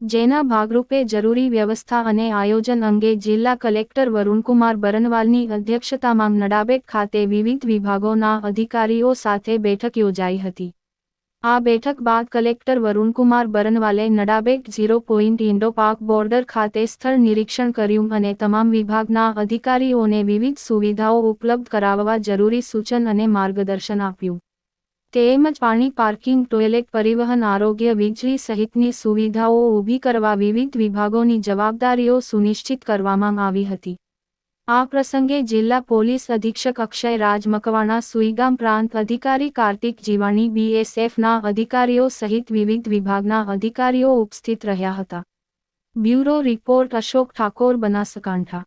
જેના ભાગરૂપે જરૂરી વ્યવસ્થા અને આયોજન અંગે જિલ્લા કલેક્ટર વરુણકુમાર બરનવાલની અધ્યક્ષતામાં નડાબેટ ખાતે વિવિધ વિભાગોના અધિકારીઓ સાથે બેઠક યોજાઈ હતી. આ બેઠક બાદ collector Varunkumar બરનવાલે Nadabet zero point Indo Pak border ખાતે સ્થળ નિરીક્ષણ કર્યું અને તમામ વિભાગના અધિકારીઓને વિવિધ સુવિધાઓ ઉપલબ્ધ કરાવવા જરૂરી સૂચન અને માર્ગદર્શન આપ્યું. તેમજ પાણી, પાર્કિંગ, ટોયલેટ પરિવહન, આરોગ્ય, વીજળી સહિતની સુવિધાઓ ઊભી કરવા વિવિધ વિભાગોની જવાબદારીઓ સુનિશ્ચિત કરવામાં આવી હતી. આ પ્રસંગે જિલ્લા પોલીસ અધિક્ષક અક્ષય રાજ મકવાણા સુઈગામ પ્રાંત અધિકારી કાર્તિક જીવાણી, બીએસએફના અધિકારીઓ સહિત વિવિધ વિભાગના અધિકારીઓ ઉપસ્થિત રહ્યા હતા. Bureau report Ashok Thakor, Banaskantha.